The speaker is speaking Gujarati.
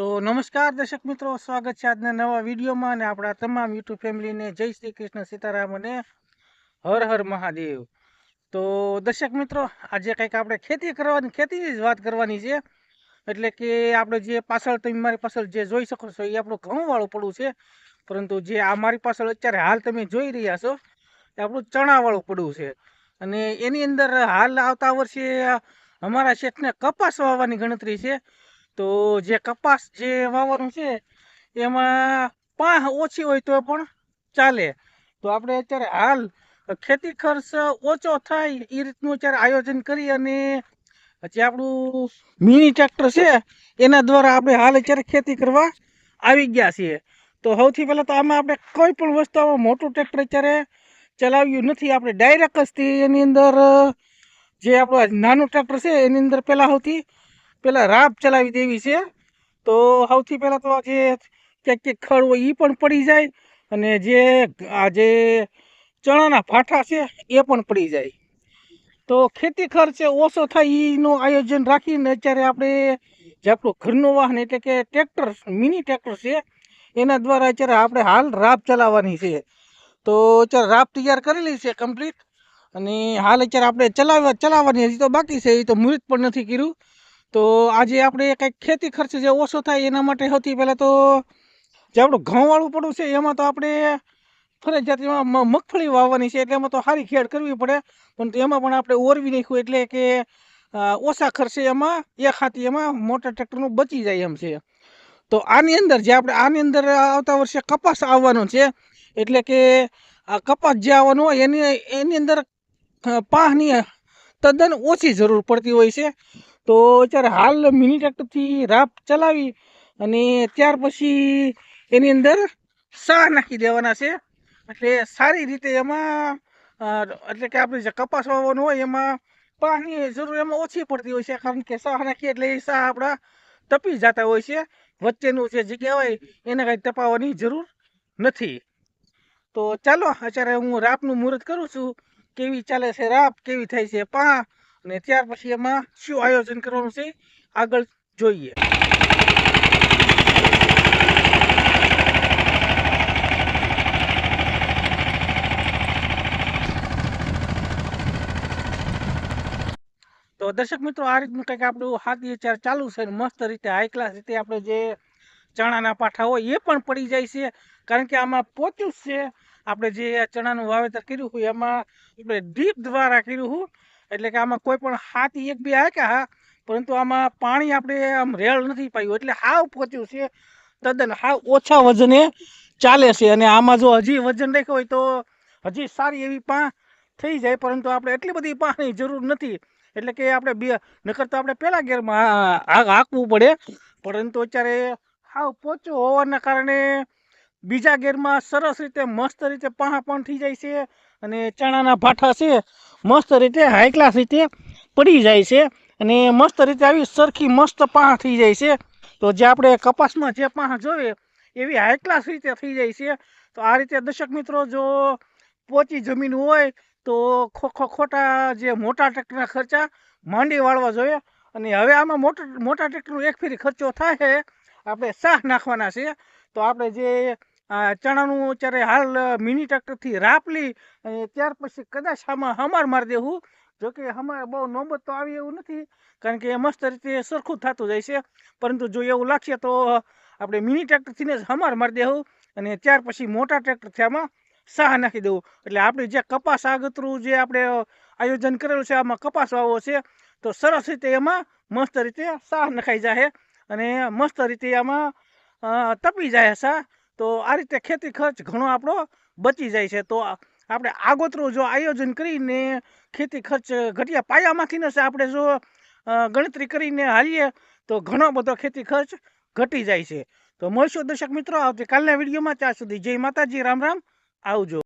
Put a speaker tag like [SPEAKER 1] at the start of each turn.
[SPEAKER 1] તો નમસ્કાર દર્શક મિત્રો, સ્વાગત છે આજના નવા વિડીયોમાં અને આપણા તમામ યુટ્યુબ ફેમિલીને જય શ્રી કૃષ્ણ સીતારામ અને હર હર મહાદેવ. તો દર્શક મિત્રો, આજે કંઈક આપણે ખેતી કરવાની ખેતીની જ વાત કરવાની છે. એટલે કે આપણે જે પાછળ, તમે મારી પાછળ જે જોઈ શકો છો, એ આપણું ઘઉંવાળું પડું છે. પરંતુ જે આ મારી પાછળ અત્યારે હાલ તમે જોઈ રહ્યા છો, એ આપણું ચણાવાળું પડું છે. અને એની અંદર હાલ આવતા વર્ષે અમારા શેઠને કપાસ વાવવાની ગણતરી છે. તો જે કપાસ, જે વાવવાનું છે, એમાં પાહ ઓછી હોય તો પણ ચાલે. તો આપણે અત્યારે હાલ ખેતી ખર્ચ ઓછો થાય એ રીતનું અત્યારે આયોજન કરી અને જે આપણું મિની ટ્રેક્ટર છે, એના દ્વારા આપણે હાલ અત્યારે ખેતી કરવા આવી ગયા છીએ. તો સૌથી પહેલાં તો આમાં આપણે કોઈ પણ વસ્તુ આમાં મોટું ટ્રેક્ટર અત્યારે ચલાવ્યું નથી. આપણે ડાયરેક્ટ જ એની અંદર, જે આપણું નાનું ટ્રેક્ટર છે, એની અંદર પહેલાં સૌથી પેલા રાપ ચલાવી દેવી છે. તો સૌથી પહેલાં તો જે ક્યાંક ક્યાંક ખડ હોય એ પણ પડી જાય અને જે આ જે ચણાના ભાઠા છે એ પણ પડી જાય. તો ખેતી ખર્ચ ઓછો થાય એનું આયોજન રાખીને અત્યારે આપણે જે આપણું ઘરનું વાહન એટલે કે ટ્રેક્ટર, મિની ટ્રેક્ટર છે, એના દ્વારા અત્યારે આપણે હાલ રાપ ચલાવવાની છે. તો અત્યારે રાપ તૈયાર કરેલી છે કમ્પ્લીટ અને હાલ અત્યારે આપણે ચલાવવા, ચલાવવાની હજી તો બાકી છે, એ તો મુહૂર્ત પણ નથી કર્યું. તો આજે આપણે કંઈક ખેતી ખર્ચ જે ઓછો થાય એના માટે સૌથી પહેલાં તો જે આપણું ઘઉંવાળું પડવું છે, એમાં તો આપણે ફરજિયાત એમાં મગફળી વાવવાની છે, એટલે એમાં તો સારી ખેડ કરવી પડે. પરંતુ એમાં પણ આપણે ઓરવી નાખ્યું એટલે કે ઓછા ખર્ચે એમાં એ ખાતી એમાં મોટા ટ્રેક્ટરનું બચી જાય એમ છે. તો આની અંદર જે આપણે, આની અંદર આવતા વર્ષે કપાસ આવવાનો છે, એટલે કે, આ કપાસ જે આવવાનો હોય એની એની અંદર પાહની તદ્દન ઓછી જરૂર પડતી હોય છે. તો અત્યારે હાલ મિની ટ્રેક્ટરથી રાપ ચલાવી અને ત્યાર પછી એની અંદર સાહ નાખી દેવાના છે. એટલે સારી રીતે એમાં એટલે કે આપણે જે કપાસ વાવવાનું હોય એમાં પાણી જરૂર એમાં ઓછી પડતી હોય છે, કારણ કે સાહ નાખીએ એટલે એ સાહ આપણા તપી જતા હોય છે. વચ્ચેનું જે જગ્યા હોય એને કાંઈ તપાવવાની જરૂર નથી. તો ચાલો, અત્યારે હું રાપનું મુહૂર્ત કરું છું. કેવી ચાલે છે રાપ કેવી થાય છે પા? અને ત્યાર પછી એમાં શું આયોજન કરવાનું છે? આગળ જોઈએ. તો દર્શક મિત્રો, આ રીતનું કંઈક આપણું હાથી અત્યારે ચાલુ છે મસ્ત રીતે હાઈ ક્લાસ રીતે આપણે જે ચણાના પાઠા હોય એ પણ પડી જાય છે. કારણ કે આમાં પોચ્યું છે. આપણે જે ચણાનું વાવેતર કર્યું હોય એમાં આપણે ડીપ દ્વારા કર્યું હોય એટલે કે આમાં કોઈ પણ હાથી એક બે હાક્યા, હા. પરંતુ આમાં પાણી આપણે આમ રેળ નથી પાયું. એટલે હાવ પોચ્યું છે. તદ્દન હાવ ઓછા વજને ચાલે છે. અને આમાં જો હજી વજન રાખ્યું હોય તો હજી સારી એવી પા થઈ જાય. પરંતુ આપણે એટલી બધી પાણી જરૂર નથી. એટલે કે આપણે બે, નકર તો આપણે પહેલાં ગેરમાં હાંકવું પડે. પરંતુ અત્યારે હાવ પોચો હોવાના કારણે બીજા ગેરમાં સરસ રીતે, મસ્ત રીતે પાહા પણ થઈ જાય છે. અને ચણાના ભાઠા છે. મસ્ત રીતે હાઈ ક્લાસ રીતે પડી જાય છે અને મસ્ત રીતે આવી સરખી મસ્ત પાહા થઈ જાય છે. તો જે આપણે કપાસમાં જે પાહા જોઈએ એવી હાઈ ક્લાસ રીતે થઈ જાય છે. તો આ રીતે દર્શક મિત્રો જો પોચી જમીન હોય, તો ખો- ખોટા જે મોટા ટ્રેક્ટરના ખર્ચા માંડી વાળવા જોઈએ. અને હવે આમાં મોટા મોટા ટ્રેક્ટરનો એક ફેરી ખર્ચો થાય આપણે સાહ નાખવાના છે. તો આપણે જે ચણાનું અત્યારે હાલ મિની ટ્રેક્ટરથી રાપલી ત્યાર પછી કદાચ આમાં હમાર મારી દેવું. જોકે હમાર બહુ નોબત તો આવી એવું નથી, કારણ કે મસ્ત રીતે સરખું થતું જાય છે. પરંતુ જો એવું લાગશે તો આપણે મિની ટ્રેક્ટરથી જ હમાર મારી દેવું, અને ત્યાર પછી મોટા ટ્રેક્ટરથી આમાં સાહ નાખી દેવું. એટલે આપણે જે કપાસ આગતરું જે આપણે આયોજન કરેલું છે, આમાં કપાસ વાવો છે, તો સરસ રીતે એમાં મસ્ત રીતે સાહ નખાઈ જાય અને મસ્ત રીતે આમાં તપી જાય સા તો આ રીતે ખેતી ખર્ચ ઘણો આપણો બચી જાય છે. તો આપણે આગોતરું જો આયોજન કરીને ખેતી ખર્ચ ઘટિયા પાયામાંથી ને આપણે જો ગણતરી કરીને હાલીએ, તો ઘણો બધો ખેતી ખર્ચ ઘટી જાય છે. તો મળશું દર્શક મિત્રો, આવતીકાલના વિડીયોમાં, ત્યાં સુધી જય માતાજી, રામ રામ, આવજો.